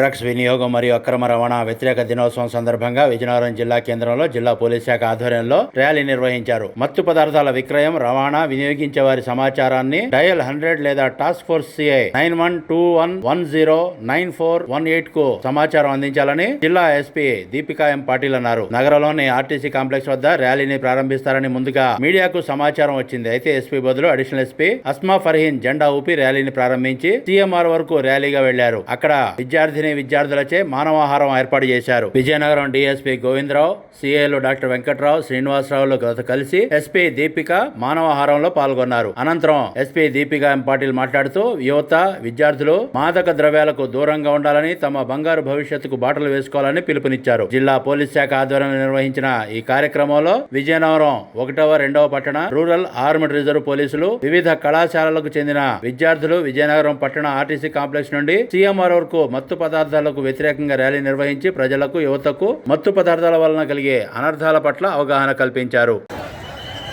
Drugs వినియోగం మరియు అక్రమ రవాణా వ్యతిరేక దినోత్సవం సందర్భంగా విజయనగరం జిల్లా కేంద్రంలో జిల్లా పోలీస్ శాఖ ఆధ్వర్యంలో ర్యాలీ నిర్వహించారు. మత్తు పదార్థాల విక్రయం రవాణా వినియోగించే వారి సమాచారాన్ని డయల్ హండ్రెడ్ లేదా task force CI nine one two one one zero nine four one ఎయిట్కు సమాచారం అందించాలని జిల్లా ఎస్పీ దీపికా ఎం పాటిల్ అన్నారు. నగరంలోని ఆర్టీసీ కాంప్లెక్స్ వద్ద ర్యాలీని ప్రారంభిస్తారని ముందుగా మీడియాకు సమాచారం వచ్చింది. అయితే ఎస్పీ బదులు అడిషనల్ ఎస్పీ అస్మా ఫర్హీన్ జెండా ఊపి ర్యాలీని ప్రారంభించి సీఎంఆర్ వరకు ర్యాలీగా వెళ్ళారు. అక్కడ విద్యార్థిని విద్యార్థులచే మానవాహారం ఏర్పాటు చేశారు. విజయనగరం డిఎస్పీ గోవిందరావు సిఏలు డాక్టర్ వెంకట్రావు శ్రీనివాసరావులు కలిసి ఎస్పీ దీపిక మానవాహారంలో పాల్గొన్నారు. అనంతరం ఎస్పీ దీపిక ఎం పాటిల్ మాట్లాడుతూ యువత విద్యార్థులు మాదక ద్రవ్యాలకు దూరంగా ఉండాలని తమ బంగారు భవిష్యత్తుకు బాటలు వేసుకోవాలని పిలుపునిచ్చారు. జిల్లా పోలీస్ శాఖ ఆధ్వర్యంలో నిర్వహించిన ఈ కార్యక్రమంలో విజయనగరం ఒకటవ రెండవ పట్టణ రూరల్ ఆర్మ్డ్ రిజర్వ్ పోలీసులు వివిధ కళాశాలలకు చెందిన విద్యార్థులు విజయనగరం పట్టణ ఆర్టీసీ కాంప్లెక్స్ నుండి సీఎంఆర్ వరకు మత్తు పదార్థాలకు వ్యతిరేకంగా ర్యాలీ నిర్వహించి ప్రజలకు యువతకు మత్తు పదార్థాల వలన కలిగే అనర్థాల పట్ల అవగాహన కల్పించారు.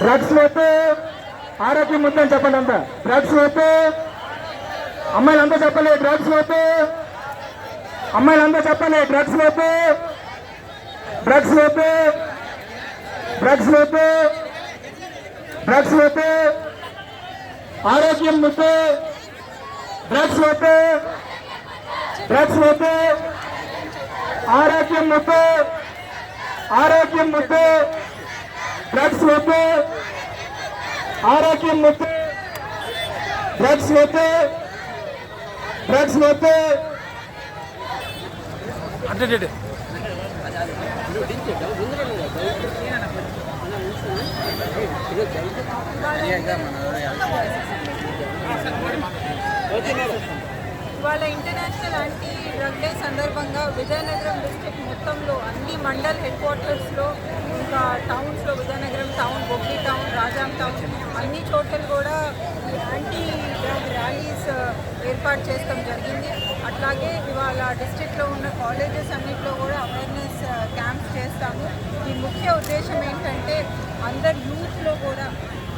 డ్రగ్స్ వైపు ఆరోగ్యం ముద్దని చెప్పండి అంతా. డ్రగ్స్ వైపు అమ్మాయిలంతా చెప్పలే డ్రగ్స్ వైపు అమ్మాయిలంతా చెప్పలే డ్రగ్స్ వైపు డ్రగ్స్ వైపు డ్రగ్స్ వైపు డ్రగ్స్ వైపు ఆరోగ్యం ముద్దు డ్రగ్స్ వైపు డ్రగ్స్ వైపు ఆరోగ్యం ముద్దు ఆరోగ్యం ముద్దు డ్రగ్స్ వద్దు ఆరోగ్యం వద్దు డ్రగ్స్ వద్దు డ్రగ్స్ వద్దు ఇవాళ ఇంటర్నేషనల్ యాంటీ డ్రగ్ డే సందర్భంగా విజయనగరం డిస్టిక్ మొత్తంలో అన్ని మండల్ హెడ్ క్వార్టర్స్లో ఇంకా టౌన్స్లో Vizianagaram town Bobbili town Rajam town అన్ని చోట్ల కూడా యాంటీ డ్రగ్ ర్యాలీస్ ఏర్పాటు చేయడం జరిగింది. అట్లాగే ఇవాళ డిస్టిక్లో ఉన్న కాలేజెస్ అన్నింటిలో కూడా అవేర్నెస్ క్యాంప్స్ చేస్తాము. ఈ ముఖ్య ఉద్దేశం ఏంటంటే అందరు యూత్లో కూడా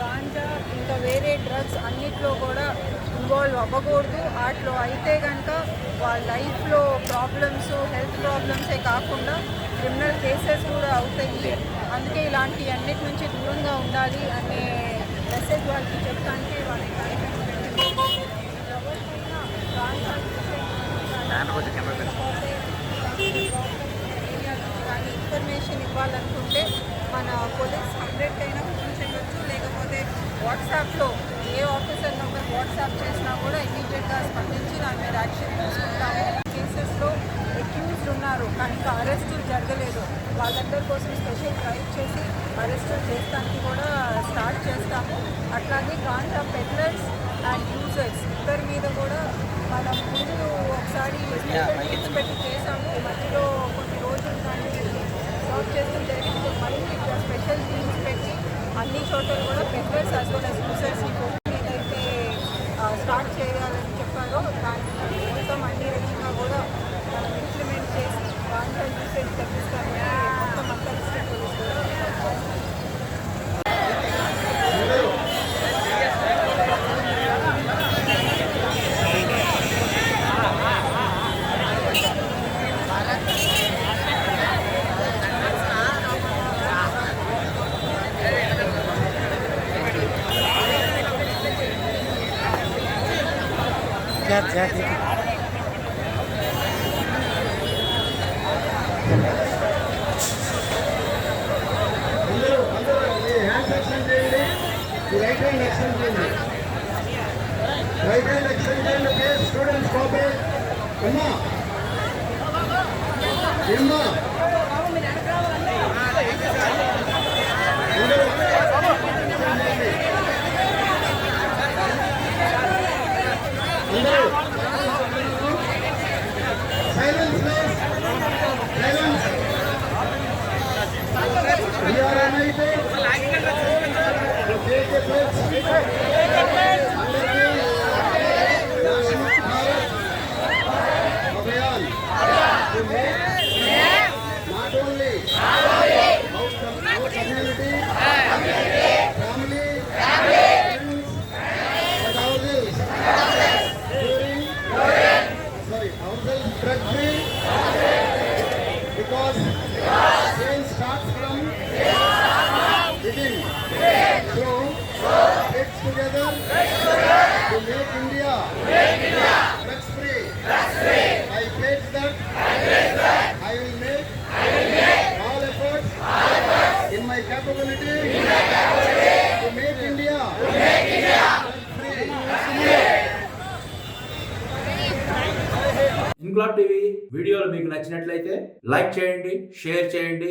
గాంజా ఇంకా వేరే డ్రగ్స్ అన్నిట్లో కూడా ఇన్వాల్వ్ అవ్వకూడదు. వాటిలో అయితే కనుక వాళ్ళ లైఫ్లో ప్రాబ్లమ్స్ హెల్త్ ప్రాబ్లమ్సే కాకుండా క్రిమినల్ కేసెస్ కూడా అవుతాయి. అందుకే ఇలాంటి అన్నిటి నుంచి దూరంగా ఉండాలి అనే మెసేజ్ వాళ్ళకి చెప్తానికి వాళ్ళ ఈ కార్యక్రమం పెట్టింది. ఎవరికైనా గాంజా కానీ ఇన్ఫర్మేషన్ ఇవ్వాలనుకుంటే మన పోలీస్ హండ్రెడ్ అయినా ఫోన్ చేయవచ్చు లేకపోతే వాట్సాప్లో ఏ ఆఫీసర్ నెంబర్ వాట్సాప్ చేసినా కూడా ఇమీడియట్గా స్పందించి దాని మీద యాక్షన్ తీసుకుంటాము కేసెస్లో అక్యూజ్డ్ ఉన్నారు కానీ అరెస్టులు జరగలేదు. వాళ్ళందరి కోసం స్పెషల్ డ్రైవ్ చేసి అరెస్టులు చేస్తానికి కూడా స్టార్ట్ చేస్తాము. అట్లాగే గాంజా పెడ్లర్స్ అండ్ యూజర్స్ ఇద్దరి మీద కూడా మనం ముందు ఒకసారి పెట్టి చేసాము మధ్యలో కొన్ని రోజులు దాన్ని సర్వ్ చేస్తూ జరిగింది. మళ్ళీ స్పెషల్ టీమ్స్ పెట్టి అన్ని చోట్ల కూడా పెద్దర్స్ అస్ Yeah, yeah, yeah. Right hand extend చేయండి రైట్ హ్యాండ్ ఎక్స్టెండ్ చేయండి ప్లీజ్ స్టూడెంట్స్ కాపీ అమ్మా ఏమ్మా together to make India drugs free. I pledge that I will make all efforts in my capability to make India drug free. Inquilab TV వీడియోలు మీకు నచ్చినట్లయితే like చేయండి share చేయండి